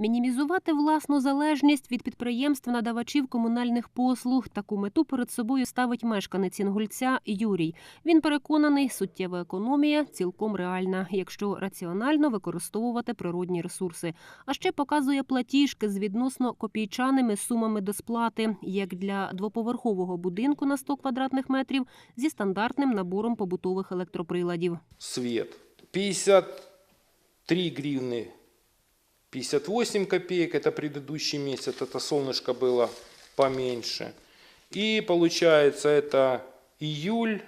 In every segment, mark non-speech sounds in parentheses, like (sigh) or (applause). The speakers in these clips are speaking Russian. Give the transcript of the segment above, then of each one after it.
Мінімізувати власну залежність від підприємств-надавачів комунальних послуг. Таку мету перед собою ставить мешканець Інгульця Юрій. Він переконаний, суттєва економія цілком реальна, якщо раціонально використовувати природні ресурси. А ще показує платіжки з відносно копійчаними сумами до сплати, як для двоповерхового будинку на 100 квадратних метрів зі стандартним набором побутових електроприладів. свет 53 гривны 58 копеек, это предыдущий месяц, это солнышко было поменьше. И получается это июль,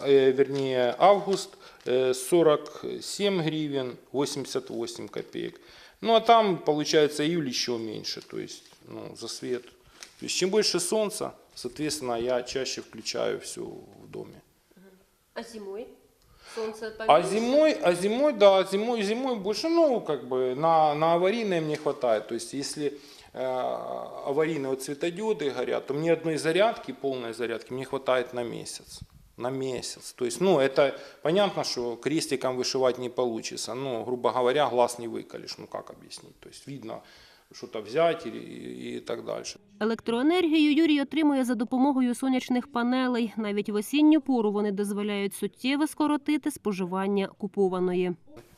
э, вернее август, э, 47 гривен 88 копеек. Ну а там получается июль еще меньше, то есть ну, за свет. То есть чем больше солнца, соответственно, я чаще включаю все в доме. А А зимой, а зимой, да, зимой, зимой больше, ну, как бы на, на аварийное мне хватает. То есть, если э, аварийные вот светодиоды горят, то мне одной зарядки, полной зарядки, мне хватает на месяц. На месяц. То есть, ну, это понятно, что крестиком вышивать не получится. Ну, грубо говоря, глаз не выколешь. Ну, как объяснить? То есть, видно, что-то взять или, и, и так дальше. Електроенергію Юрій отримує за допомогою сонячних панелей. Навіть в осінню пору вони дозволяють суттєво скоротити споживання купованої.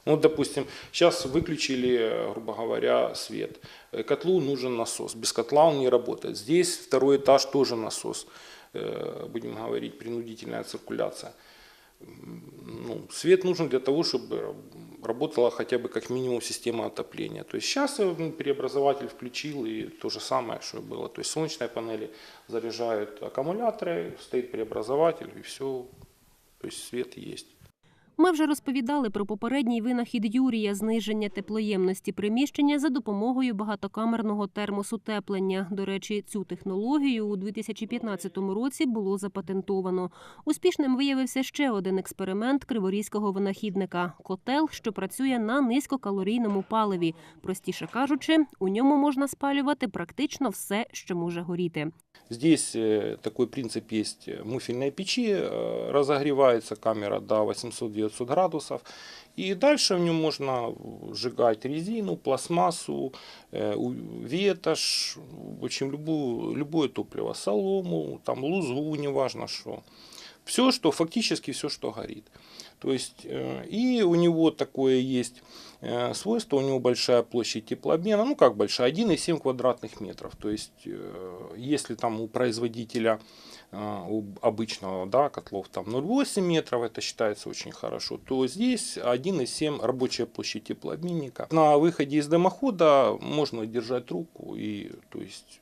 Ну, допустим, сейчас выключили, э, грубо говоря, свет. Э, Котлу нужен насос. Без котла он не работает. Здесь второй этаж тоже насос. Э, Будем говорить, принудительная циркуляция. М, Ну, свет нужен для того, чтобы Работала хотя бы как минимум система отопления. То есть сейчас э, преобразователь включил и то же самое, что и было. То есть солнечные панели заряжают аккумуляторы, стоит преобразователь и все. То есть свет есть. Ми вже розповідали про попередній винахід Юрія зниження теплоємності приміщення за допомогою багатокамерного термосутеплення. До речі, цю технологію у 2015 році було запатентовано. Успішним виявився ще один експеримент криворізького винахідника котел, що працює на низькокалорійному паливі. Простіше кажучи, у ньому можна спалювати практично все, що може горіти. Здесь э, такой принцип есть э, муфельной печи, э, разогревается камера до 800-900 градусов, и дальше в нем можно сжигать резину, пластмассу, э, ветошь, в общем, любую, любое топливо, солому, там лузгу, неважно что. Все, что, фактически все, что горит. То есть, э, и у него такое есть э, свойство, у него большая площадь теплообмена, ну как большая, 1,7 квадратных метров. То есть, э, если там у производителя у обычного да, котлов там 0,8 метров, это считается очень хорошо, то здесь 1,7 рабочая площадь теплообменника. На выходе из дымохода можно держать руку, и то есть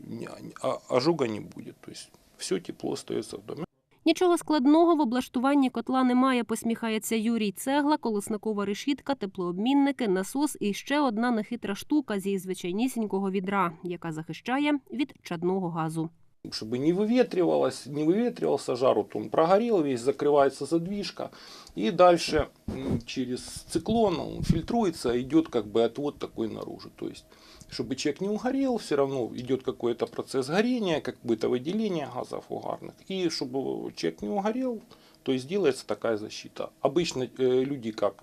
а- ожога не будет. То есть все тепло остается в доме. Нічого складного в облаштуванні котла немає, посміхається Юрій. Цегла, колесникова решітка, теплообмінники, насос і ще одна нехитра штука зі звичайнісінького відра, яка захищає від чадного газу. Чтобы не выветривалось, не выветривался жар, вот он прогорел весь, закрывается задвижка, и дальше через циклон он фильтруется, идет как бы отвод такой наружу. То есть, чтобы человек не угорел, все равно идет какой-то процесс горения, как бы это выделение газов угарных. И чтобы человек не угорел, то есть делается такая защита. Обычно э, люди как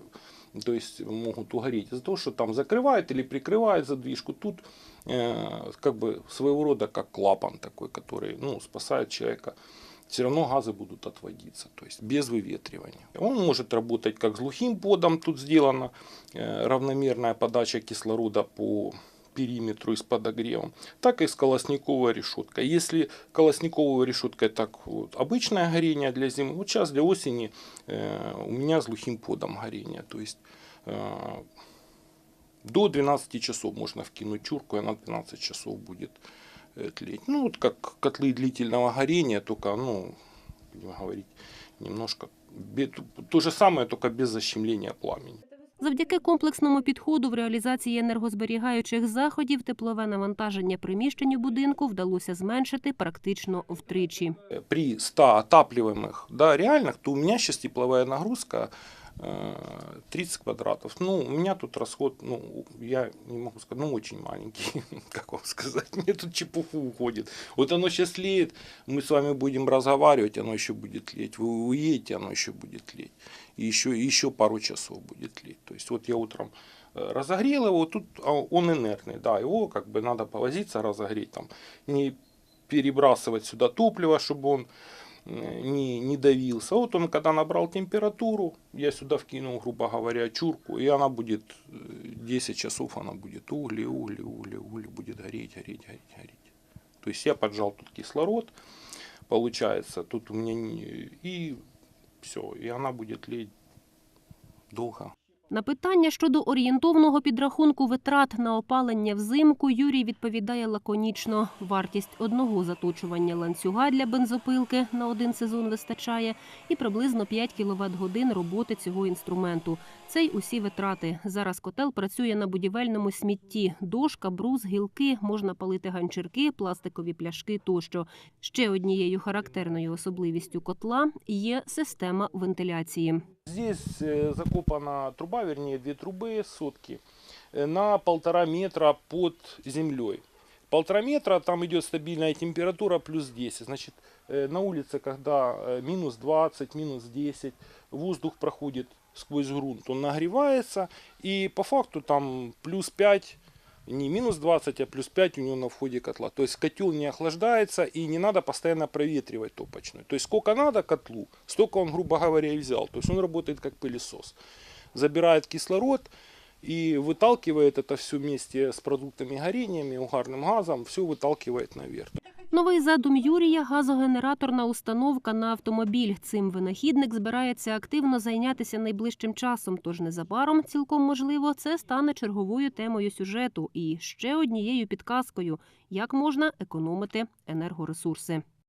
то есть могут угореть из-за того, что там закрывают или прикрывают задвижку. Тут э, как бы своего рода как клапан такой, который ну, спасает человека. Все равно газы будут отводиться, то есть без выветривания. Он может работать как с глухим подом, тут сделана э, равномерная подача кислорода по периметру и с подогревом, так и с колосниковой решеткой. Если колосниковая решетка так вот, обычное горение для зимы, вот сейчас для осени э, у меня с глухим подом горение. То есть э, до 12 часов можно вкинуть чурку, и она 12 часов будет э, тлеть. Ну, вот как котлы длительного горения, только, ну, будем говорить, немножко, то же самое, только без защемления пламени. Завдяки комплексному підходу в реалізації енергозберігаючих заходів теплове навантаження приміщень у будинку вдалося зменшити практично втричі. Э, При 100 отапливаемых, да, реальных, то у меня сейчас тепловая нагрузка э, 30 квадратов. Ну, у меня тут расход, ну, я не могу сказать, ну, очень маленький, (laughs) как вам сказать, мне тут чепуху уходит. Вот оно сейчас леет, мы с вами будем разговаривать, оно еще будет леть. Вы уедете, оно еще будет леть. И еще, еще пару часов будет леть. То есть вот я утром Э, Разогрел его, тут а, он инертный, да, его как бы надо повозиться, разогреть там, не перебрасывать сюда топливо, чтобы он не, не давился. Вот он, когда набрал температуру, я сюда вкинул, грубо говоря, чурку, и она будет, э, 10 часов она будет угли, угли, угли, угли, будет гореть, гореть, гореть, гореть. То есть я поджал тут кислород, получается, тут у меня не- и все, и она будет леть долго. На питання щодо орієнтовного підрахунку витрат на опалення взимку Юрій відповідає лаконічно. Вартість одного заточування ланцюга для бензопилки на один сезон вистачає і приблизно 5 кВт годин роботи цього інструменту. Це й усі витрати. Зараз котел працює на будівельному смітті. Дошка, брус, гілки, можна палити ганчірки, пластикові пляшки тощо. Ще однією характерною особливістю котла є система вентиляції. Здесь э, закопана труба, вернее две трубы сотки э, на полтора метра под землей. Полтора метра, там идет стабильная температура плюс 10. Значит, э, на улице, когда минус 20, минус 10, воздух проходит сквозь грунт, он нагревается, и по факту там плюс 5, не минус 20, а плюс 5 у него на входе котла. То есть котел не охлаждается и не надо постоянно проветривать топочную. То есть сколько надо котлу, столько он, грубо говоря, и взял. То есть он работает как пылесос. Забирает кислород и выталкивает это все вместе с продуктами горениями, угарным газом, все выталкивает наверх. Новий задум Юрія газогенераторна установка на автомобіль. Цим винахідник збирається активно зайнятися найближчим часом. Тож незабаром, цілком можливо, це стане черговою темою сюжету і ще однією підказкою, як можна економити енергоресурси.